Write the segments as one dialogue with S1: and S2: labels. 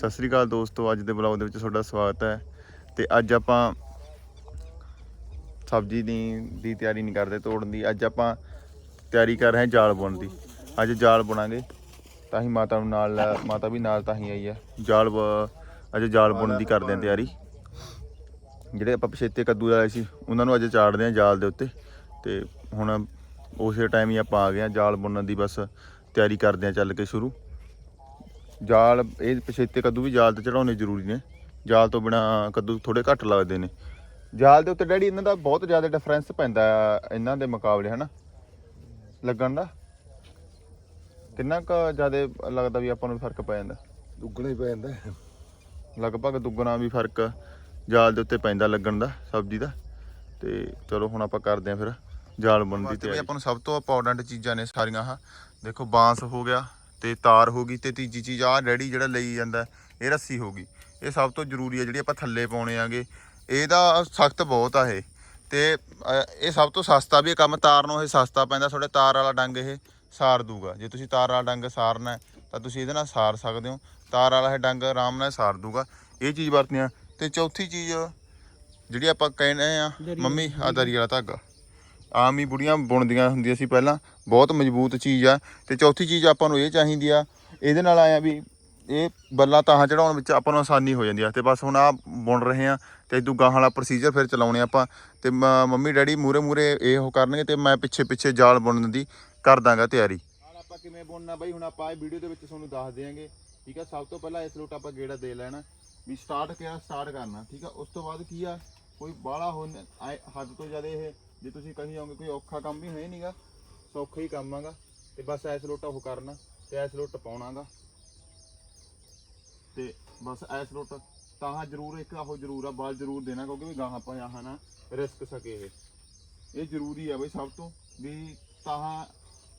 S1: ਸਤਿ ਸ੍ਰੀ ਅਕਾਲ ਦੋਸਤੋ, ਅੱਜ ਦੇ ਬਲੌਗ ਦੇ ਵਿੱਚ ਤੁਹਾਡਾ ਸਵਾਗਤ ਹੈ। ਤੇ ਅੱਜ ਆਪਾਂ ਸਬਜ਼ੀ ਦੀ ਦੀ ਤਿਆਰੀ ਨਹੀਂ ਕਰਦੇ, ਤੋੜਨ ਦੀ। ਅੱਜ ਆਪਾਂ ਤਿਆਰੀ ਕਰ ਰਹੇ ਹਾਂ ਜਾਲ ਬੁਣਨ ਦੀ। ਅੱਜ ਜਾਲ ਬੁਣਾਂਗੇ, ਤਾਂ ਹੀ ਮਾਤਾ ਨੂੰ ਨਾਲ ਲੈ- ਮਾਤਾ ਵੀ ਨਾਲ ਤਾਂ ਹੀ ਆਈ ਹੈ। ਜਾਲ ਬ- ਅੱਜ ਜਾਲ ਬੁਣਨ ਦੀ ਕਰਦੇ ਹਾਂ ਤਿਆਰੀ। ਜਿਹੜੇ ਆਪਾਂ ਪਛੇਤੇ ਕੱਦੂ ਲਾਏ ਸੀ, ਉਹਨਾਂ ਨੂੰ ਅੱਜ ਚਾੜਦੇ ਹਾਂ ਜਾਲ ਦੇ ਉੱਤੇ। ਤੇ ਹੁਣ ਉਸੇ ਟਾਈਮ ਹੀ ਆਪਾਂ ਆ ਗਏ ਹਾਂ ਜਾਲ ਬੁਣਨ ਦੀ ਬਸ ਤਿਆਰੀ ਕਰਦੇ ਹਾਂ ਚੱਲ ਕੇ ਸ਼ੁਰੂ। ਜਾਲ ਇਹ ਪਛੇਤੇ ਕੱਦੂ ਵੀ ਜਾਲ ਤੇ ਚੜਾਉਣੇ ਜ਼ਰੂਰੀ ਨੇ। ਜਾਲ ਤੋਂ ਬਿਨਾ ਕੱਦੂ ਥੋੜੇ ਘੱਟ ਲੱਗਦੇ ਨੇ। ਜਾਲ ਦੇ ਉੱਤੇ ਡੈਡੀ ਇਹਨਾਂ ਦਾ ਬਹੁਤ ਜ਼ਿਆਦਾ ਡਿਫਰੈਂਸ ਪੈਂਦਾ ਆ ਇਹਨਾਂ ਦੇ ਮੁਕਾਬਲੇ ਹਨਾ? ਲੱਗਣ ਦਾ? ਕਿੰਨਾ ਕੁ ਜ਼ਿਆਦਾ ਲੱਗਦਾ ਵੀ ਆਪਾਂ ਨੂੰ ਫ਼ਰਕ ਪੈ ਜਾਂਦਾ?
S2: ਦੁੱਗਣਾ ਹੀ ਪੈ ਜਾਂਦਾ।
S1: ਲਗਭਗ ਦੁੱਗਣਾ ਵੀ ਫ਼ਰਕ ਜਾਲ ਦੇ ਉੱਤੇ ਪੈਂਦਾ ਲੱਗਣ ਦਾ ਸਬਜ਼ੀ ਦਾ। ਤੇ ਚਲੋ ਹੁਣ ਆਪਾਂ ਕਰਦੇ ਆਂ ਫਿਰ ਜਾਲ ਬਣਨ ਦੀ ਤਿਆਰੀ। ਆਪਾਂ ਨੂੰ ਸਭ ਤੋਂ ਇੰਪੋਰਟੈਂਟ ਚੀਜ਼ਾਂ ਨੇ ਸਾਰੀਆਂ ਆਹ ਦੇਖੋ ਬਾਂਸ ਹੋ ਗਿਆ ਤੇ ਤਾਰ ਹੋ ਗਈ ਤੇ ਤੀਜੀ ਚੀਜ਼ ਆ ਰੈਡੀ ਜਿਹੜਾ ਲਈ ਜਾਂਦਾ ਇਹ ਰੱਸੀ ਹੋ ਗਈ। ਇਹ ਸਭ ਤੋਂ ਜ਼ਰੂਰੀ ਹੈ ਜਿਹੜੀ ਆਪਾਂ ਥੱਲੇ ਪਾਉਣੇ ਆਗੇ। ਇਹਦਾ ਸਖਤ ਬਹੁਤ ਆ ਇਹ। ਤੇ ਇਹ ਸਭ ਤੋਂ ਸਸਤਾ ਵੀ ਕੰਮ ਤਾਰ ਨੂੰ ਇਹ ਸਸਤਾ ਪੈਂਦਾ ਤੁਹਾਡੇ ਤਾਰ ਵਾਲਾ ਡੰਗ ਇਹ ਸਾਰ ਦੂਗਾ। ਜੇ ਤੁਸੀਂ ਤਾਰ ਵਾਲਾ ਡੰਗ ਸਾਰਨਾ ਤਾਂ ਤੁਸੀਂ ਇਹਦੇ ਨਾਲ ਸਾਰ ਸਕਦੇ ਹੋ। ਤਾਰ ਵਾਲਾ ਇਹ ਡੰਗ ਆਰਾਮ ਨਾਲ ਸਾਰ ਦੂਗਾ। ਇਹ ਚੀਜ਼ ਵਰਤਨੀ ਆ। ਤੇ ਚੌਥੀ ਚੀਜ਼ ਜਿਹੜੀ ਆਪਾਂ ਕਹਿੰਦੇ ਆ ਮੰਮੀ ਆ ਦਰੀ ਵਾਲਾ ਧਾਗਾ। ਆਮ ਹੀ ਬੁੜੀਆਂ ਬੁਣਦੀਆਂ ਹੁੰਦੀਆਂ ਸੀ ਪਹਿਲਾਂ, ਬਹੁਤ ਮਜ਼ਬੂਤ ਚੀਜ਼ ਆ। ਤੇ ਚੌਥੀ ਚੀਜ਼ ਆਪਾਂ ਨੂੰ ਇਹ ਚਾਹੀਦੀ ਆ, ਇਹਦੇ ਨਾਲ ਆਇਆ ਵੀ ਇਹ ਬੱਲਾ ਤਾਹਾਂ ਚੜਾਉਣ ਵਿੱਚ ਆਪਾਂ ਨੂੰ ਆਸਾਨੀ ਹੋ ਜਾਂਦੀ ਆ। ਤੇ ਬਸ ਹੁਣ ਆ ਬੁਣ ਰਹੇ ਆ, ਤੇ ਇਦੋਂ ਗਾਹਾਂ ਵਾਲਾ ਪ੍ਰੋਸੀਜਰ ਫਿਰ ਚਲਾਉਣੇ ਆਪਾਂ। ਤੇ ਮ- ਮੰਮੀ, ਡੈਡੀ ਮੂਰੇ ਮੂਰੇ ਇਹ ਉਹ ਕਰਨਗੇ ਤੇ ਮੈਂ ਪਿੱਛੇ ਪਿੱਛੇ ਜਾਲ ਬੁਣਨ ਦੀ ਕਰ ਦਾਂਗਾ ਤਿਆਰੀ। ਨਾਲ ਆਪਾਂ ਕਿਵੇਂ ਬੁਣਨਾ ਬਈ, ਹੁਣ ਆਪਾਂ ਇਹ ਵੀਡੀਓ ਦੇ ਵਿੱਚ ਤੁਹਾਨੂੰ ਦੱਸ ਦਿਆਂਗੇ। ਠੀਕ ਆ, ਸਭ ਤੋਂ ਪਹਿਲਾਂ ਇਸ ਲੋਟ ਆਪਾਂ ਗੇੜਾ ਦੇ ਲੈਣਾ, ਵੀ ਸਟਾਰਟ ਕਿਹਾ ਸਟਾਰਟ ਕਰਨਾ। ਠੀਕ ਆ, ਉਸ ਤੋਂ ਬਾਅਦ ਕੀ ਆ, ਕੋਈ ਬਾਹਲਾ ਹੋ ਹੱਦ ਤੋਂ ਜ਼ਿਆਦਾ ਇਹ ਜੇ ਤੁਸੀਂ ਕਹੀ ਜਾਓਗੇ ਕੋਈ ਔਖਾ ਕੰਮ ਵੀ ਹੈ ਨਹੀਂਗਾ ਸੌਖਾ ਹੀ ਕੰਮ ਆਗਾ, ਤੇ ਬਸ ਐਸ ਲੋਟਾ ਉਹ ਕਰਨਾ, ਤੇ ਐਸ ਲੋਟ ਪਾਉਣਾਗਾ। ਤੇ ਬਸ ਐਸ ਲੋਟ, ਤਾਂ ਜ਼ਰੂਰ ਇੱਕ ਆਹੋ ਜ਼ਰੂਰ ਆ ਬਾਲ ਜ਼ਰੂਰ ਦੇਣਾ, ਕਿਉਂਕਿ ਵੀ ਗਾਹਾਂ ਆਪਾਂ ਆਹ ਨਾ, ਰਿਸਕ ਸਕੇ ਇਹ। ਇਹ ਜ਼ਰੂਰੀ ਆ ਬਈ ਸਭ ਤੋਂ, ਵੀ ਤਾਂ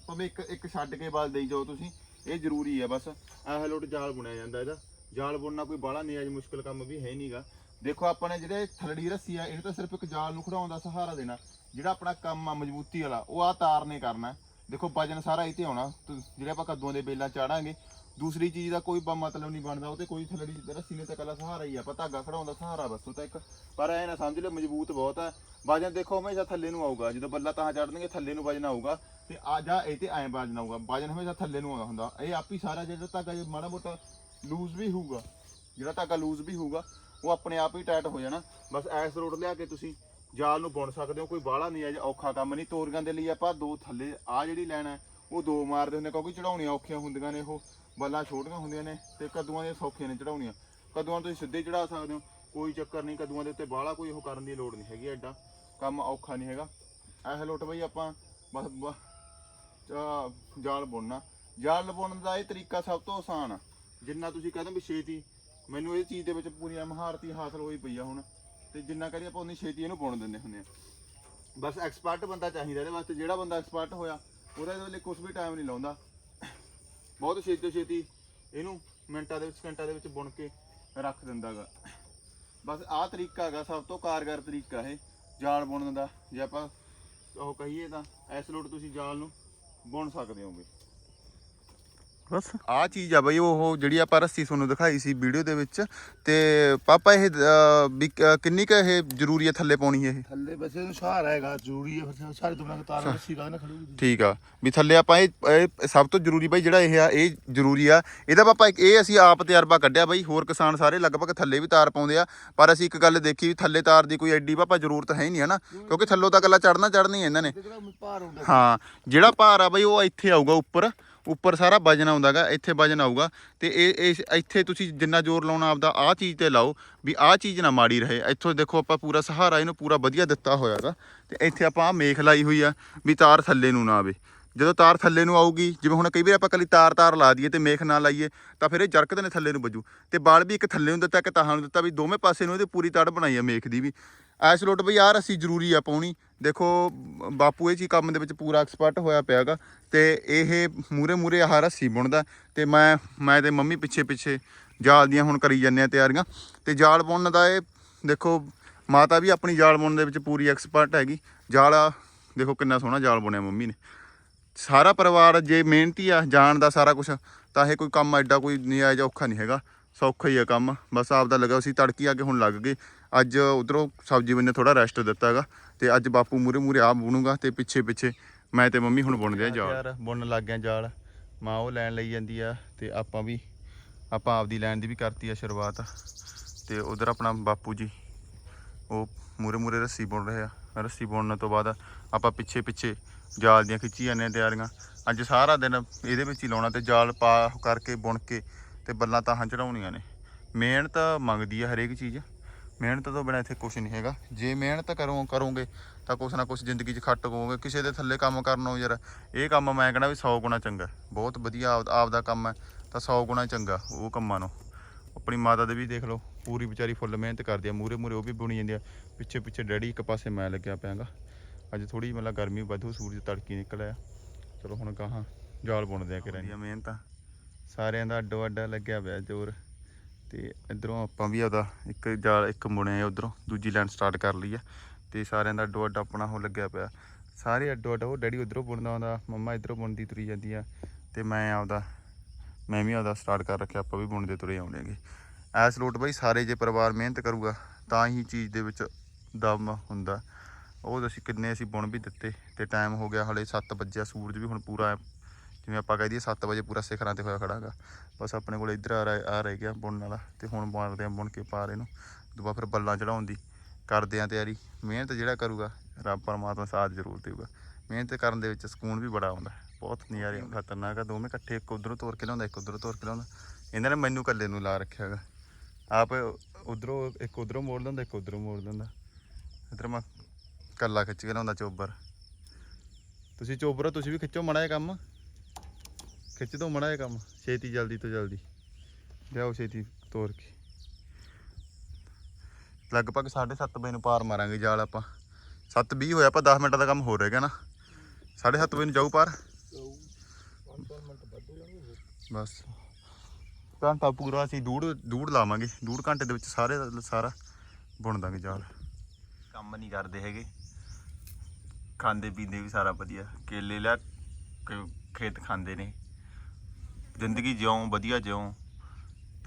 S1: ਭਾਵੇਂ ਇੱਕ ਇੱਕ ਛੱਡ ਕੇ ਬਾਲ ਦੇਈ ਜਾਓ ਤੁਸੀਂ, ਇਹ ਜ਼ਰੂਰੀ ਆ ਬਸ। ਐਹ ਲੋਟ ਜਾਲ ਬੁਣਿਆ ਜਾਂਦਾ ਇਹਦਾ। ਜਾਲ ਬੁਣਨਾ ਕੋਈ ਬਾਹਲਾ ਨਹੀਂ ਅੱਜ ਮੁਸ਼ਕਲ ਕੰਮ ਵੀ ਹੈ ਨਹੀਂਗਾ ਦੇਖੋ ਆਪਾਂ ਨੇ ਜਿਹੜੇ ਥਲੜੀ ਰੱਸੀ ਆ, ਇਹਨੂੰ ਤਾਂ ਸਿਰਫ ਇੱਕ ਜਾਲ ਨੂੰ ਖੜਾਉਣ ਦਾ ਸਹਾਰਾ ਦੇਣਾ। ਜਿਹੜਾ ਆਪਣਾ ਕੰਮ ਆ, ਮਜ਼ਬੂਤੀ ਵਾਲਾ, ਉਹ ਆ ਤਾਰ ਨੇ ਕਰਨਾ। ਦੇਖੋ, ਵਜਨ ਸਾਰਾ ਇੱਥੇ ਆਉਣਾ। ਤੇ ਜਿਹੜੇ ਆਪਾਂ ਕੱਦੂਆਂ ਦੇ ਬੇਲਾਂ ਚਾੜਾਂਗੇ, ਦੂਸਰੀ ਚੀਜ਼ ਦਾ ਕੋਈ ਮਤਲਬ ਨਹੀਂ ਬਣਦਾ, ਉਹ ਤੇ ਕੋਈ ਥਲੜੀ ਰੱਸੀ ਨੇ ਤਾਂ ਕੱਲਾ ਸਹਾਰਾ ਹੀ ਆ। ਆਪਾਂ ਧਾਗਾ ਖੜਾਉਂਦਾ ਸਹਾਰਾ ਬਸ, ਉਹ ਤਾਂ ਇੱਕ ਪਰ ਐ ਨਾ ਸਮਝ ਲਓ, ਮਜ਼ਬੂਤ ਬਹੁਤ ਹੈ ਵਜਨ ਦੇਖੋ, ਹਮੇਸ਼ਾ ਥੱਲੇ ਨੂੰ ਆਊਗਾ। ਜਦੋਂ ਬੱਲਾ ਤਾਂ ਚੜਨਗੇ ਥੱਲੇ ਨੂੰ ਵਜਨ ਆਊਗਾ। ਤੇ ਆ ਜਾ, ਇਹ ਤੇ ਐਂ ਵਜਨ ਆਊਗਾ। ਵਜਨ ਹਮੇਸ਼ਾ ਥੱਲੇ ਨੂੰ ਆਉਂਦਾ ਹੁੰਦਾ। ਇਹ ਆਪ ਹੀ ਸਾਰਾ ਜਿਹੜਾ ਧਾਗਾ, ਜੇ ਮਾੜਾ ਮੋਟਾ ਲੂਜ਼ ਵੀ ਹੋਊਗਾ, ਜਿਹੜਾ ਧਾਗਾ ਲੂਜ਼ ਵੀ ਹੋਊਗਾ, ਉਹ ਆਪਣੇ ਆਪ ਹੀ ਟਾਈਟ ਹੋ ਜਾਣਾ। ਬਸ ਐਸ ਰੋਡ ਲਿਆ ਕੇ ਤੁਸੀਂ ਜਾਲ ਨੂੰ ਬੁਣ ਸਕਦੇ ਹੋ ਕੋਈ ਬਾਹਲਾ ਨਹੀਂ ਹੈ ਔਖਾ ਕੰਮ ਨਹੀਂ। ਤੋਰੀਆਂ ਦੇ ਲਈ ਆਪਾਂ ਦੋ ਥੱਲੇ ਆ ਜਿਹੜੀ ਲੈਣਾ ਹੈ, ਉਹ ਦੋ ਮਾਰਦੇ ਹੁੰਦੇ ਕਿਉਂਕਿ ਚੜਾਉਣੀਆਂ ਔਖੀਆਂ ਹੁੰਦੀਆਂ ਨੇ ਉਹ। ਬੱਲਾਂ ਛੋਟੀਆਂ ਹੁੰਦੀਆਂ ਨੇ ਤੇ ਕਦੂਆਂ ਦੀਆਂ ਸੌਖੀਆਂ ਨੇ ਚੜਾਉਣੀਆਂ ਕਦੂਆਂ ਨੂੰ ਤੁਸੀਂ ਸਿੱਧੇ ਚੜਾ ਸਕਦੇ ਹੋ ਕੋਈ ਚੱਕਰ ਨਹੀਂ ਕਦੂਆਂ ਦੇ ਉੱਤੇ ਬਾਹਲਾ ਕੋਈ ਉਹ ਕਰਨ ਦੀ ਲੋੜ ਨਹੀਂ ਹੈਗੀ ਐਡਾ। ਕੰਮ ਔਖਾ ਨਹੀਂ ਹੈਗਾ। ਇਹ ਲੋਟ ਬਈ ਆਪਾਂ ਬਸ ਬ- ਅਹ ਜਾਲ ਬੁਣਨਾ। ਜਾਲ ਬੁਣਨ ਦਾ ਇਹ ਤਰੀਕਾ ਸਭ ਤੋਂ ਆਸਾਨ ਆ। ਜਿੰਨਾ ਤੁਸੀਂ ਕਹਿੰਦੇ ਵੀ ਛੇਤੀ ਮੈਨੂੰ ਇਹ ਚੀਜ਼ ਦੇ ਵਿੱਚ ਪੂਰੀ ਮਹਾਰਤੀ ਹਾਸਲ ਹੋਈ ਪਈ ਆ ਹੁਣ। ਤੇ ਜਿੰਨਾ ਕਰੀ ਆਪਾਂ ਉਨੀ ਛੇਤੀ ਇਹਨੂੰ ਬੁਣ ਦਿੰਦੇ ਹੁੰਦੇ ਆ। ਬਸ ਐਕਸਪਰਟ ਬੰਦਾ ਚਾਹੀਦਾ ਇਹਦੇ ਵਾਸਤੇ, ਜਿਹੜਾ ਬੰਦਾ ਐਕਸਪਰਟ ਹੋਇਆ, ਉਹਦਾ ਇਹਦੇ ਲਈ ਕੁਝ ਵੀ ਟਾਈਮ ਨਹੀਂ ਲਾਉਂਦਾ। ਬਹੁਤ ਛੇਤੀ ਤੋਂ ਛੇਤੀ ਇਹਨੂੰ ਮਿੰਟਾਂ ਦੇ ਵਿੱਚ ਸਕਿੰਟਾਂ ਦੇ ਵਿੱਚ ਬੁਣ ਕੇ ਰੱਖ ਦਿੰਦਾਗਾ। ਬਸ ਆਹ ਤਰੀਕਾ ਹੈਗਾ, ਸਭ ਤੋਂ ਕਾਰਗਰ ਤਰੀਕਾ ਇਹ, ਜਾਲ ਬੁਣਨ ਦਾ। ਜੇ ਆਪਾਂ ਉਹ ਕਹੀਏ ਤਾਂ, ਇਸ ਲੋਟ ਤੁਸੀਂ ਜਾਲ ਨੂੰ ਬੁਣ ਸਕਦੇ ਹੋਗੇ ਬਸ। ਆ ਚੀਜ਼ ਆ ਬਈ ਉਹ ਜਿਹੜੀ ਆਪਾਂ ਰੱਸੀ ਤੁਹਾਨੂੰ ਦਿਖਾਈ ਸੀ ਵੀਡੀਓ ਦੇ ਵਿੱਚ ਤੇ ਪਾਪਾ ਇਹ ਅਹ, ਵੀ ਕ- ਕਿੰਨੀ ਕ ਇਹ ਜ਼ਰੂਰੀ ਹੈ ਥੱਲੇ ਪਾਉਣੀ ਇਹ?
S2: ਥੱਲੇ ਵੈਸੇ ਇਹਨੂੰ ਸਹਾਰਾ ਹੈਗਾ ਜ਼ਰੂਰੀ ਹੈ ਫਿਰ ਸਾਰੇ ਤੋਂ ਬਿਨਾਂ ਤਾਰ ਰੱਸੀ ਕਾ ਨਾ ਖੜੂਗੀ?
S1: ਠੀਕ ਆ। ਵੀ ਥੱਲੇ ਆਪਾਂ ਇਹ ਇਹ ਸਭ ਤੋਂ ਜ਼ਰੂਰੀ ਬਾਈ ਜਿਹੜਾ ਇਹ ਆ ਇਹ ਜ਼ਰੂਰੀ ਆ। ਇਹਦਾ ਪਾਪਾ ਇੱਕ ਇਹ ਅਸੀਂ ਆਪ ਤਜਰਬਾ ਕੱਢਿਆ ਬਾਈ ਹੋਰ ਕਿਸਾਨ ਸਾਰੇ ਲਗਭਗ ਥੱਲੇ ਵੀ ਤਾਰ ਪਾਉਂਦੇ ਆ। ਪਰ ਅਸੀਂ ਇੱਕ ਗੱਲ ਦੇਖੀ ਵੀ ਥੱਲੇ ਤਾਰ ਦੀ ਕੋਈ ਐਡੀ ਪਾਪਾ ਜ਼ਰੂਰਤ ਹੈ ਹੀ ਨਹੀਂ ਹਨਾ? ਕਿਉਂਕਿ ਥੱਲੋਂ ਤਾਂ ਗੱਲਾਂ ਚੜਨਾ ਚੜਨੀ ਇਹਨਾਂ ਨੇ।
S2: ਤੇ ਜਿਹੜਾ ਭਾਰ ਹੁੰਦਾ।
S1: ਹਾਂ ਜਿਹੜਾ ਭਾਰ ਆ ਬਈ ਉਹ ਇੱਥੇ ਆਊਗਾ ਉੱਪਰ। ਉੱਪਰ ਸਾਰਾ ਵਜਨ ਆਉਂਦਾਗਾ ਇੱਥੇ ਵਜਨ ਆਊਗਾ। ਤੇ ਇਹ ਇਹ ਇੱਥੇ ਤੁਸੀਂ ਜਿੰਨਾ ਜ਼ੋਰ ਲਾਉਣਾ ਆਪਦਾ, ਆਹ ਚੀਜ਼ ਤੇ ਲਾਓ ਵੀ ਆਹ ਚੀਜ਼ ਨਾ ਮਾੜੀ ਰਹੇ। ਇੱਥੋਂ ਦੇਖੋ ਆਪਾਂ ਪੂਰਾ ਸਹਾਰਾ ਇਹਨੂੰ ਪੂਰਾ ਵਧੀਆ ਦਿੱਤਾ ਹੋਇਆਗਾ ਤੇ ਇੱਥੇ ਆਪਾਂ ਆਹ ਮੇਖ ਲਾਈ ਹੋਈ ਆ ਵੀ ਤਾਰ ਥੱਲੇ ਨੂੰ ਨਾ ਆਵੇ। ਜਦੋਂ ਤਾਰ ਥੱਲੇ ਨੂੰ ਆਊਗੀ, ਜਿਵੇਂ ਹੁਣ ਕਈ ਵਾਰ ਆਪਾਂ ਕੱਲੀ ਤਾਰ ਤਾਰ ਲਾ ਦਈਏ ਤੇ ਮੇਖ ਨਾ ਲਾਈਏ, ਤਾਂ ਫਿਰ ਇਹ ਜਰਕਦੇ ਨੇ ਥੱਲੇ ਨੂੰ ਵੱਜੂ। ਤੇ ਬਾਲ ਵੀ ਇੱਕ ਥੱਲੇ ਨੂੰ ਦਿੱਤਾ, ਇੱਕ ਤਾਹਾਂ ਨੂੰ ਦਿੱਤਾ, ਵੀ ਦੋਵੇਂ ਪਾਸੇ ਨੂੰ ਇਹਦੇ ਪੂਰੀ ਤੜ ਬਣਾਈ ਆ ਮੇਖ ਦੀ ਵੀ। ਐਸ ਲੋਟ ਬਈ ਆਹ ਰੱਸੀ ਜ਼ਰੂਰੀ ਆ ਪਾਉਣੀ। ਦੇਖੋ, ਬਾਪੂ ਇਹ ਚੀ ਕੰਮ ਦੇ ਵਿੱਚ ਪੂਰਾ ਐਕਸਪਰਟ ਹੋਇਆ ਪਿਆਗਾ ਤੇ ਇਹ ਮੂਰੇ ਮੂਰੇ ਆਹ ਰੱਸੀ ਬੁਣਦਾ ਤੇ ਮੈਂ ਮੈਂ ਤੇ ਮੰਮੀ ਪਿੱਛੇ ਪਿੱਛੇ ਜਾਲ ਦੀਆਂ ਹੁਣ ਕਰੀ ਜਾਂਦੇ ਆ ਤਿਆਰੀਆਂ। ਤੇ ਜਾਲ ਬੁਣਨ ਦਾ ਇਹ, ਦੇਖੋ, ਮਾਤਾ ਵੀ ਆਪਣੀ ਜਾਲ ਬੁਣਨ ਦੇ ਵਿੱਚ ਪੂਰੀ ਐਕਸਪਰਟ ਹੈਗੀ। ਜਾਲ ਦੇਖੋ ਕਿੰਨਾ ਸੋਹਣਾ ਜਾਲ ਬੁਣਿਆ ਮੰਮੀ ਨੇ। ਸਾਰਾ ਪਰਿਵਾਰ ਜੇ ਮਿਹਨਤੀ ਆ, ਜਾਣ ਦਾ ਸਾਰਾ ਕੁਝ ਤਾਂ ਇਹ ਕੋਈ ਕੰਮ ਐਡਾ ਕੋਈ ਨਿਆਇਜ਼ ਔਖਾ ਨਹੀਂ ਹੈਗਾ। ਸੌਖਾ ਹੀ ਆ ਕੰਮ। ਬਸ ਆਪਦਾ ਲੱਗਾ ਸੀ, ਤੜਕੀ ਆ ਕੇ ਹੁਣ ਲੱਗ ਗਏ। ਅੱਜ ਉਧਰੋਂ ਸਬਜ਼ੀ ਬੰਨੇ ਥੋੜਾ ਰੈਸਟ ਦਿੱਤਾ ਹੈਗਾ ਤੇ ਅੱਜ ਬਾਪੂ ਮੂਰੇ ਮੂਰੇ ਆਪ ਬੁਣੂਗਾ ਤੇ ਪਿੱਛੇ ਪਿੱਛੇ ਮੈਂ ਤੇ ਮੰਮੀ ਹੁਣ ਬੁਣਦੇ ਆ ਜਾਲ। ਬੁਣਨ ਲੱਗ ਗਿਆ ਜਾਲ। ਮਾਂ ਉਹ ਲੈਣ ਲਈ ਜਾਂਦੀ ਆ ਤੇ ਆਪਾਂ ਵੀ ਆਪਾਂ ਆਪਦੀ ਲੈਣ ਦੀ ਵੀ ਕਰਤੀ ਆ ਸ਼ੁਰੂਆਤ। ਤੇ ਉਧਰ ਆਪਣਾ ਬਾਪੂ ਜੀ ਉਹ ਮੂਰੇ ਮੂਰੇ ਰੱਸੀ ਬੁਣ ਰਹੇ ਆ। ਰੱਸੀ ਬੁਣਨ ਤੋਂ ਬਾਅਦ ਆਪਾਂ ਪਿੱਛੇ ਪਿੱਛੇ ਜਾਲ ਦੀਆਂ ਖਿੱਚੀ ਜਾਂਦੇ ਆ ਤਿਆਰੀਆਂ। ਅੱਜ ਸਾਰਾ ਦਿਨ ਇਹਦੇ ਵਿੱਚ ਹੀ ਲਾਉਣਾ ਤੇ ਜਾਲ ਪਾ ਕਰਕੇ ਬੁਣ ਕੇ ਤੇ ਬੱਲਾਂ ਤਾਹਾਂ ਚੜਾਉਣੀਆਂ ਨੇ। ਮਿਹਨਤ ਮੰਗਦੀ ਆ ਹਰੇਕ ਚੀਜ਼। ਮਿਹਨਤ ਤੋਂ ਬਿਨਾਂ ਇੱਥੇ ਕੁਝ ਨਹੀਂ ਹੈਗਾ। ਜੇ ਮਿਹਨਤ ਕਰੋ, ਕਰੋਗੇ, ਤਾਂ ਕੁਛ ਨਾ ਕੁਛ ਜ਼ਿੰਦਗੀ 'ਚ ਖੱਟ ਹੋਵੋਗੇ ਕਿਸੇ ਦੇ ਥੱਲੇ ਕੰਮ ਕਰਨੋਂ ਯਾਰ। ਇਹ ਕੰਮ ਮੈਂ ਕਹਿੰਦਾ ਵੀ 100 ਗੁਣਾ ਚੰਗਾ। ਬਹੁਤ ਵਧੀਆ ਆਪ ਆਪਦਾ ਕੰਮ ਹੈ, ਤਾਂ 100 ਗੁਣਾ ਚੰਗਾ ਉਹ ਕੰਮਾਂ ਨੂੰ। ਆਪਣੀ ਮਾਤਾ ਦੇ ਵੀ ਦੇਖ ਲਓ, ਪੂਰੀ ਵਿਚਾਰੀ ਫੁੱਲ ਮਿਹਨਤ ਕਰਦੀ ਆ। ਮੂਰੇ ਮੂਰੇ ਉਹ ਵੀ ਬੁਣੀ ਜਾਂਦੀ ਆ। ਪਿੱਛੇ ਪਿੱਛੇ ਡੈਡੀ ਇੱਕ ਪਾਸੇ ਮੈਂ ਲੱਗਿਆ ਪਿਆਗਾ। ਅੱਜ ਥੋੜੀ ਮਤਲਬ ਗਰਮੀ ਵਧੂ, ਸੂਰਜ ਤੜਕੀ ਨਿਕਲਿਆ। ਚਲੋ ਹੁਣ ਗਾਹਾਂ ਜਾਲ ਬੁਣਦੇ ਆ ਕਿ ਰਹਿੰਦੀ ਮਿਹਨਤਾਂ ਸਾਰਿਆਂ ਦਾ ਅੱਡੋ ਅੱਡਾ ਲੱਗਿਆ ਪਿਆ ਜ਼ੋਰ। ਤੇ ਇਧਰੋਂ ਆਪਾਂ ਵੀ ਉਹਦਾ ਇੱਕ ਜਾਲ, ਇੱਕ ਬੁਣਿਆ ਉਧਰੋਂ, ਦੂਜੀ ਲਾਈਨ ਸਟਾਰਟ ਕਰ ਲਈ ਆ ਤੇ ਸਾਰਿਆਂ ਦਾ ਅੱਡੋ ਅੱਡ ਆਪਣਾ ਉਹ ਲੱਗਿਆ ਪਿਆ। ਸਾਰੇ ਅੱਡੋ ਅੱਡ ਉਹ ਡੈਡੀ ਉਧਰੋਂ ਬੁਣਦਾ ਆਉਂਦਾ ਮੰਮਾ ਇਧਰੋਂ ਬੁਣਦੀ ਤੁਰੀ ਜਾਂਦੀ ਆ ਤੇ ਮੈਂ ਆਪਦਾ, ਮੈਂ ਵੀ ਆਪਦਾ ਸਟਾਰਟ ਕਰ ਰੱਖਿਆ, ਆਪਾਂ ਵੀ ਬੁਣਦੇ ਤੁਰੇ ਆਉਣੇਗੇ ਐਸ ਲੋਟ ਬਈ ਸਾਰੇ ਜੇ ਪਰਿਵਾਰ ਮਿਹਨਤ ਕਰੂਗਾ, ਤਾਂ ਹੀ ਚੀਜ਼ ਦੇ ਵਿੱਚ ਦਮ ਹੁੰਦਾ। ਉਹ ਅਸੀਂ ਕਿੰਨੇ ਅਸੀਂ ਬੁਣ ਵੀ ਦਿੱਤੇ ਤੇ ਟਾਈਮ ਹੋ ਗਿਆ, ਹਲੇ 7 ਵਜੇ ਸੂਰਜ ਵੀ ਹੁਣ ਪੂਰਾ ਜਿਵੇਂ ਆਪਾਂ ਕਹਿ ਦਈਏ 7 ਵਜੇ ਪੂਰਾ ਸਿਖਰਾਂ ਤੇ ਹੋਇਆ ਖੜਾਗਾ। ਬਸ ਆਪਣੇ ਕੋਲ ਇੱਧਰ ਆ ਰਹਿ- ਆ ਰਹਿ ਗਿਆ ਬੁਣਨ ਵਾਲਾ ਤੇ ਹੁਣ ਬਣਦੇ ਆ ਬੁਣ ਕੇ ਪਾਰ ਇਹਨੂੰ ਦੁਬਾਰਾ ਫਿਰ ਬੱਲਾਂ ਚੜਾਉਣ ਦੀ ਕਰਦੇ ਆ ਤਿਆਰੀ। ਮਿਹਨਤ ਜਿਹੜਾ ਕਰੂਗਾ ਰੱਬ ਪਰਮਾਤਮਾ ਸਾਥ ਜ਼ਰੂਰ ਦੇਊਗਾ। ਮਿਹਨਤ ਕਰਨ ਦੇ ਵਿੱਚ ਸਕੂਨ ਵੀ ਬੜਾ ਆਉਂਦਾ ਹੈ। ਬਹੁਤ ਨਜ਼ਾਰੇ ਆਉਂਦੇ, ਖਤਰਨਾਕ ਆ ਦੋਵੇਂ ਇਕੱਠੇ ਇੱਕ ਉਧਰੋਂ ਤੋਰ ਕੇ ਲਿਆਉਂਦਾ ਇੱਕ ਉਧਰੋਂ ਤੋਰ ਕੇ ਲਿਆਉਂਦਾ। ਇਹਨਾਂ ਨੇ ਮੈਨੂੰ ਇਕੱਲੇ ਨੂੰ ਲਾ ਰੱਖਿਆ ਹੈਗਾ। ਆਪ ਉਧਰੋਂ ਇੱਕ ਉਧਰੋਂ ਮੋੜ ਲੈਂਦਾ ਇੱਕ ਉਧਰੋਂ ਮੋੜ ਲੈਂਦਾ ਇੱਧਰ ਮੈਂ ਕੱਲਾ ਖਿੱਚ ਕੇ ਲਿਆਉਂਦਾ ਚੋਬਰ। ਤੁਸੀਂ ਚੋਬਰ ਤੁਸੀਂ ਵੀ ਖਿੱਚੋ ਮੜਾ ਜਿਹਾ ਕੰਮ। ਖਿੱਚ ਦੋ ਮੜਾ ਜਿਹਾ ਕੰਮ, ਛੇਤੀ ਜਲਦੀ ਤੋਂ ਜਲਦੀ। ਲਿਆਓ ਛੇਤੀ ਤੋਰ ਕੇ। ਲਗਭਗ 7:30 ਵਜੇ ਨੂੰ ਪਾਰ ਮਾਰਾਂਗੇ ਜਾਲ ਆਪਾਂ। 7:20 ਹੋਇਆ, ਆਪਾਂ 10 ਮਿੰਟਾਂ ਦਾ ਕੰਮ ਹੋ ਰਿਹਾ ਨਾ। 7:30 ਵਜੇ ਨੂੰ ਜਾਊ ਪਾਰ। ਬਸ। ਘੰਟਾ ਪੂਰਾ ਅਸੀਂ ਦੂੜ ਦੂੜ ਲਾਵਾਂਗੇ। ਡੂੜ ਘੰਟੇ ਦੇ ਵਿੱਚ ਸਾਰੇ ਸਾਰਾ ਬੁਣ ਦਾਂਗੇ ਜਾਲ। ਕੰਮ ਨਹੀਂ ਕਰਦੇ ਹੈਗੇ। ਖਾਂਦੇ ਪੀਂਦੇ ਵੀ ਸਾਰਾ ਵਧੀਆ। ਕੇਲੇ ਲਿਆ, ਕੇ, ਖੇਤ ਖਾਂਦੇ ਨੇ। ਜ਼ਿੰਦਗੀ ਜਿਉਂ, ਵਧੀਆ ਜਿਉਂ,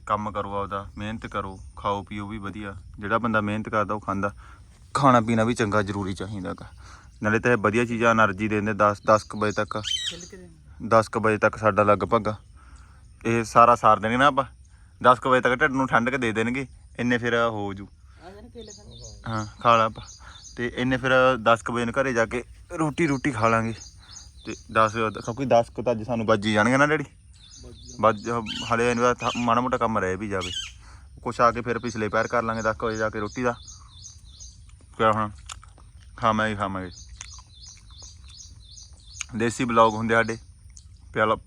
S1: ਕੰਮ ਕਰੋ ਆਪਦਾ, ਮਿਹਨਤ ਕਰੋ, ਖਾਓ, ਪੀਓ ਵੀ ਵਧੀਆ। ਜਿਹੜਾ ਬੰਦਾ ਮਿਹਨਤ ਕਰਦਾ, ਉਹ ਖਾਂਦਾ। ਖਾਣਾ ਪੀਣਾ ਵੀ ਚੰਗਾ, ਜ਼ਰੂਰੀ ਚਾਹੀਦਾ ਹੈਗਾ। ਨਾਲੇ ਤਾਂ ਇਹ ਵਧੀਆ ਚੀਜ਼ਾਂ એનર્ਜੀ ਦੇਣਦੇ 10 10 ਕੁ ਵਜੇ ਤੱਕ। 10 ਕੁ ਵਜੇ ਤੱਕ ਸਾਡਾ ਲਗਭਗ ਇਹ ਸਾਰਾ ਸਾਰ ਦੇਣਗੇ ਨਾ ਆਪਾਂ। 10 ਕੁ ਵਜੇ ਤੱਕ ਢਿੱਡ ਨੂੰ ਠੰਡਕ ਦੇ ਦੇਣਗੇ। ਇੰਨੇ ਫਿਰ ਹੋ ਜੂ। ਹਾਂ, ਖਾ ਲਾ ਆਪਾਂ। ਤੇ ਇੰਨੇ ਫਿਰ 10 ਕੁ ਵਜੇ ਨੂੰ ਘਰੇ ਜਾ ਕੇ ਰੋਟੀ ਰੋਟੀ ਖਾ ਲਾਂਗੇ। ਤੇ 10 ਕਿਉਂਕਿ 10 ਕੁ ਤਾਂ ਅੱਜ ਸਾਨੂੰ ਵੱਜ ਜਾਣਗੇ ਨਾ ਡੈਡੀ। ਵੱਜ ਹਲੇ ਥ- ਮਾੜਾ ਮੋਟਾ ਕੰਮ ਰਹਿ ਵੀ ਜਾਵੇ। ਕੁਛ ਆ ਕੇ ਫਿਰ ਪਿਛਲੇ ਪੈਰ ਕਰ ਲਾਂਗੇ 10 ਕੁ ਵਜੇ ਜਾ ਕੇ ਰੋਟੀ ਦਾ। ਕਿਆ ਹੁਣ? ਖਾਵਾਂਗੇ ਹੀ ਖਾਵਾਂਗੇ। ਦੇਸੀ ਬਲੌਗ ਹੁੰਦੇ ਸਾਡੇ।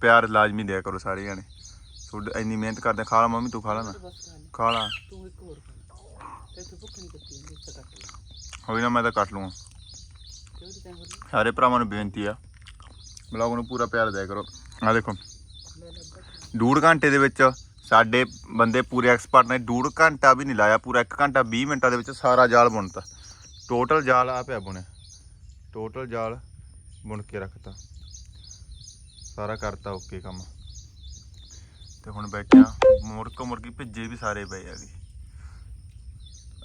S1: ਪਿਆਰ ਲਾਜ਼ਮੀ ਦਿਆ ਕਰੋ ਸਾਰੇ ਜਾਣੇ ਤੁਹਾਡੇ ਇੰਨੀ ਮਿਹਨਤ ਕਰਦੇ ਖਾ ਲਾ ਮੰਮੀ ਤੂੰ ਖਾ ਲਾ ਨਾ। ਖਾ ਲਾ।
S3: ਤੂੰ ਇੱਕ ਹੋਰ
S1: ਹੋਈ ਨਾ ਮੈਂ ਤਾਂ ਕੱਟ ਲੂੰਗਾ। ਸਾਰੇ ਭਰਾਵਾਂ ਨੂੰ ਬੇਨਤੀ ਆ। ਬਲੌਗ ਨੂੰ ਪੂਰਾ ਪਿਆਰ ਦਿਆ ਕਰੋ। ਆ ਦੇਖੋ।
S3: ਲੈ
S1: ਡੂਢ ਘੰਟੇ ਦੇ ਵਿੱਚ ਸਾਡੇ ਬੰਦੇ ਪੂਰੇ ਐਕਸਪਰਟ ਨੇ, ਡੂਢ ਘੰਟਾ ਵੀ ਨਹੀਂ ਲਾਇਆ, ਪੂਰਾ 1 ਘੰਟਾ 20 ਮਿੰਟਾਂ ਦੇ ਵਿੱਚ ਸਾਰਾ ਜਾਲ ਬੁਣਤਾ ਟੋਟਲ ਜਾਲ ਆ ਪਿਆ ਬੁਣਿਆ। ਟੋਟਲ ਜਾਲ ਬੁਣ ਕੇ ਰੱਖਤਾ। ਸਾਰਾ ਕਰਤਾ ਓਕੇ ਕੰਮ। ਤੇ ਹੁਣ ਬੈਠਿਆ ਮੁਰਕੋ ਮੁਰਗੀ ਭਿੱਜੇ ਵੀ ਸਾਰੇ ਪਏ ਹੈਗੇ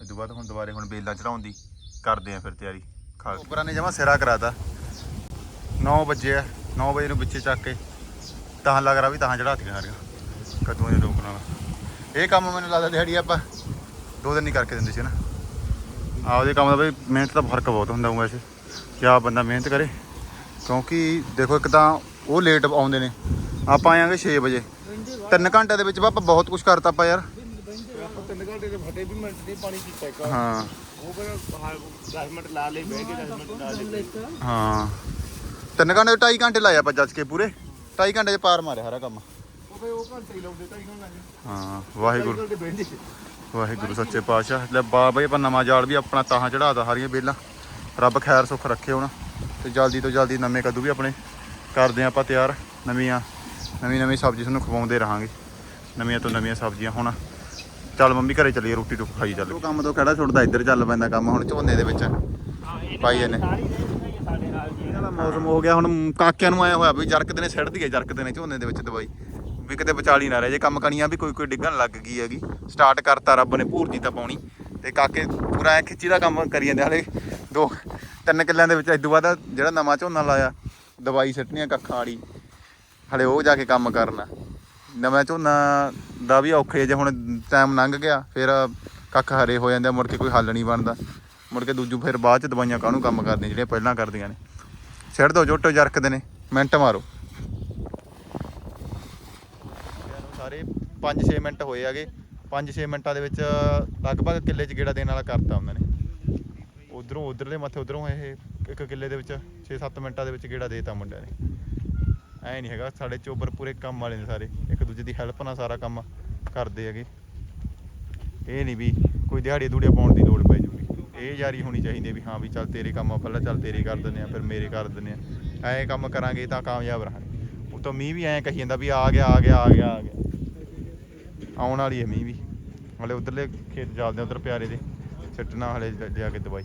S1: ਇਹ ਤੋਂ ਬਾਅਦ ਹੁਣ ਦੁਬਾਰੇ ਹੁਣ ਬੇਲਾਂ ਚੜਾਉਣ ਦੀ ਕਰਦੇ ਆ ਫਿਰ ਤਿਆਰੀ। ਖਾ ਉੱਪਰਾਂ ਨੇ ਜਮਾ ਸਿਰਾ ਕਰਾਤਾ। 9 ਵਜੇ ਆ 9 ਵਜੇ ਨੂੰ ਵਿੱਚੇ ਚੱਕ ਕੇ ਤਾਂ ਲੱਗ ਰਿਹਾ ਵੀ ਤਾਂ ਚੜਾਤੀਆਂ ਸਾਰੀਆਂ ਕਦੋਂ ਇਹ ਰੋਕਣ ਵਾਲਾ ਇਹ ਕੰਮ ਮੈਨੂੰ ਲੱਗਦਾ ਦਿਹਾੜੀ ਆਪਾਂ ਦੋ ਦਿਨ ਨਹੀਂ ਕਰਕੇ ਦਿੰਦੇ ਸੀ ਨਾ। ਆਪਦੇ ਕੰਮ ਦਾ ਬਈ ਮਿਹਨਤ ਦਾ ਫ਼ਰਕ ਬਹੁਤ ਹੁੰਦਾ ਵੈਸੇ ਕਿ ਆਪ ਬੰਦਾ ਮਿਹਨਤ ਕਰੇ। ਕਿਉਂਕਿ ਦੇਖੋ ਇੱਕ ਤਾਂ ਉਹ ਲੇਟ ਆਉਂਦੇ ਨੇ ਆਪਾਂ ਆਵਾਂਗੇ 6 ਵਜੇ। ਤਿੰਨ ਘੰਟੇ ਦੇ ਵਿੱਚ ਵਾ ਆਪਾਂ ਬਹੁਤ ਕੁਝ ਕਰਤਾ ਆਪਾਂ ਯਾਰ।
S2: ਆਪਾਂ ਤਿੰਨ ਘੰਟੇ ਦੇ ਫਟੇ ਵੀ ਮਿੰਟ ਨਹੀਂ ਪਾਣੀ ਕੀਤਾ ਇੱਕ
S1: ਹਾਂ।
S2: ਉਹ ਫਿਰ 10 ਮਿੰਟ ਲਾ ਲਏ ਬਹਿ ਕੇ 10 ਮਿੰਟ ਲਾ ਲਏ।
S1: ਹਾਂ। ਤਿੰਨ ਘੰਟੇ ਢਾਈ ਘੰਟੇ ਲਾਏ ਆਪਾਂ ਜੱਜ ਕੇ ਪੂਰੇ। ਢਾਈ ਘੰਟੇ 'ਚ ਪਾਰ ਮਾਰਿਆ ਸਾਰਾ ਕੰਮ।
S2: ਉਹ ਫਿਰ ਉਹ ਘੰਟੇ ਹੀ ਲਾਉਂਦੇ ਹੀ ਘੰਟੇ
S1: ਹਾਂ ਵਾਹਿਗੁਰੂ।
S2: ਘੰਟੇ
S1: ਵਾਹਿਗੁਰੂ ਸੱਚੇ ਪਾਤਸ਼ਾਹ। ਲੈ ਬਾਬਾ ਜੀ ਆਪਾਂ ਨਵਾਂ ਜਾਲ ਵੀ ਆਪਣਾ ਤਾਹਾਂ ਚੜਾਦਾ ਸਾਰੀਆਂ ਬੇਲਾਂ ਰੱਬ ਖੈਰ ਸੁੱਖ ਰੱਖੇ ਹੁਣ। ਤੇ ਜਲਦੀ ਤੋਂ ਜਲਦੀ ਨਵੇਂ ਕੱਦੂ ਵੀ ਆਪਣੇ ਕਰਦੇ ਹਾਂ ਆਪਾਂ ਤਿਆਰ। ਨਵੀਆਂ ਨਵੀਂ ਨਵੀਂ ਸਬਜ਼ੀ ਤੁਹਾਨੂੰ ਖਵਾਉਂਦੇ ਰਹਾਂਗੇ। ਨਵੀਆਂ ਤੋਂ ਨਵੀਆਂ ਸਬਜ਼ੀਆਂ ਹੁਣ। ਚੱਲ ਮੰਮੀ ਘਰੇ ਚੱਲੀਏ ਰੋਟੀ ਟੁੱਕ ਖਾਈ ਚੱਲ। ਕੰਮ ਤੋਂ ਕਿਹੜਾ ਛੁੱਟਦਾ? ਇੱਧਰ ਚੱਲ ਪੈਂਦਾ ਕੰਮ ਹੁਣ ਝੋਨੇ ਦੇ ਵਿੱਚ। ਪਾਈ ਇਹਨਾਂ। ਦਾ ਮੌਸਮ ਹੋ ਗਿਆ ਹੁਣ ਕਾਕਿਆਂ ਨੂੰ ਆਇਆ ਹੋਇਆ ਵੀ ਜਰਕਦੇ ਨੇ ਸਿੱਟਦੀ ਹੈ ਜਰਕਦੇ ਨੇ ਝੋਨੇ ਦੇ ਵਿੱਚ ਦਵਾਈ। ਵੀ ਕਿਤੇ ਵਿਚਾਲੀ ਨਾ ਰਹੇ ਜੇ ਕੰਮ ਕਣੀਆਂ ਵੀ ਕੋਈ ਕੋਈ ਡਿੱਗਣ ਲੱਗ ਗਈ ਹੈਗੀ। ਸਟਾਰਟ ਕਰਤਾ ਰੱਬ ਨੇ ਭੂਰਜੀ ਤਾਂ ਪਾਉਣੀ। ਤੇ ਕਾਕੇ ਪੂਰਾ ਐ ਖਿੱਚੀ ਦਾ ਕੰਮ ਕਰੀ ਜਾਂਦੇ ਹਲੇ ਦੋ ਤਿੰਨ ਕਿੱਲਿਆਂ ਦੇ ਵਿੱਚ ਇਦੋਂ ਬਾਅਦ ਜਿਹੜਾ ਨਵਾਂ ਝੋਨਾ ਲਾਇਆ ਦਵਾਈ ਸਿੱਟਣੀ ਕੱਖਾਂ ਵਾਲੀ ਹਲੇ ਉਹ ਜਾ ਕੇ ਕੰਮ ਕਰਨਾ। ਨਵਾਂ ਝੋਨਾ ਦਾ ਵੀ ਔਖੇ ਜੇ ਹੁਣ ਟਾਈਮ ਲੰਘ ਗਿਆ ਫਿਰ ਕੱਖ ਹਰੇ ਹੋ ਜਾਂਦੇ ਆ, ਮੁੜ ਕੇ ਕੋਈ ਹੱਲ ਨਹੀਂ ਬਣਦਾ। ਮੁੜ ਕੇ ਦੂਜੂ ਫਿਰ ਬਾਅਦ ਚ ਦਵਾਈਆਂ ਕਾਹਨੂੰ ਕੰਮ ਕਰਦੀਆਂ ਜਿਹੜੀਆਂ ਪਹਿਲਾਂ ਕਰਦੀਆਂ ਨੇ। ਛੱਡ ਦੋ ਜੋਟੋ ਜਰਕਦੇ ਨੇ, ਮਿੰਟ ਮਾਰੋ। ਸਾਰੇ 5-6 ਮਿੰਟ ਹੋਏ ਆਗੇ 5-6 ਮਿੰਟਾਂ ਦੇ ਵਿੱਚ ਲਗਭਗ ਕਿੱਲੇ 'ਚ ਗੇੜਾ ਦੇਣ ਵਾਲਾ ਕਰਤਾ ਉਹਨਾਂ ਨੇ। ਉਧਰੋਂ ਉਧਰਲੇ ਮੱਥੇ ਉਧਰੋਂ ਇਹ ਇੱਕ ਕਿੱਲੇ ਦੇ ਵਿੱਚ 6-7 ਮਿੰਟਾਂ ਦੇ ਵਿੱਚ ਗੇੜਾ ਦੇਤਾ ਮੁੰਡਿਆਂ ਨੇ। ਐ ਨਹੀਂ ਹੈਗਾ, ਸਾਡੇ ਚੋਬਰ ਪੂਰੇ ਕੰਮ ਵਾਲੇ ਨੇ ਸਾਰੇ, ਇੱਕ ਦੂਜੇ ਦੀ ਹੈਲਪ ਨਾਲ ਸਾਰਾ ਕੰਮ ਕਰਦੇ ਹੈਗੇ। ਇਹ ਨਹੀਂ ਵੀ ਕੋਈ ਦਿਹਾੜੀ ਦੂੜੀਆਂ ਪਾਉਣ ਦੀ ਲੋੜ ਪਈ। ਇਹ ਜਾਰੀ ਹੋਣੀ ਚਾਹੀਦੀ ਹੈ ਵੀ ਹਾਂ ਵੀ ਚੱਲ ਤੇਰੇ ਕੰਮ ਪਹਿਲਾਂ ਚੱਲ ਤੇਰੇ ਕਰ ਦਿੰਦੇ ਆ ਫਿਰ ਮੇਰੇ ਕਰ ਦਿੰਦੇ ਆ ਐਂ ਕੰਮ ਕਰਾਂਗੇ ਤਾਂ ਕਾਮਯਾਬ ਰਹਾਂਗੇ। ਉਹ ਤਾਂ ਮੀਂਹ ਵੀ ਐਂ ਕਹੀ ਜਾਂਦਾ ਵੀ ਆ ਗਿਆ ਆ ਗਿਆ ਆ ਗਿਆ ਆ ਗਿਆ। ਆਉਣ ਵਾਲੀ ਹੈ ਮੀਂਹ ਵੀ। ਹਲੇ ਉਧਰਲੇ ਖੇਤ ਚੱਲਦੇ ਉਧਰ ਪਿਆਰੇ ਦੇ। ਸਿੱਟਣਾ ਹਲੇ ਜਾ ਕੇ ਦਵਾਈ।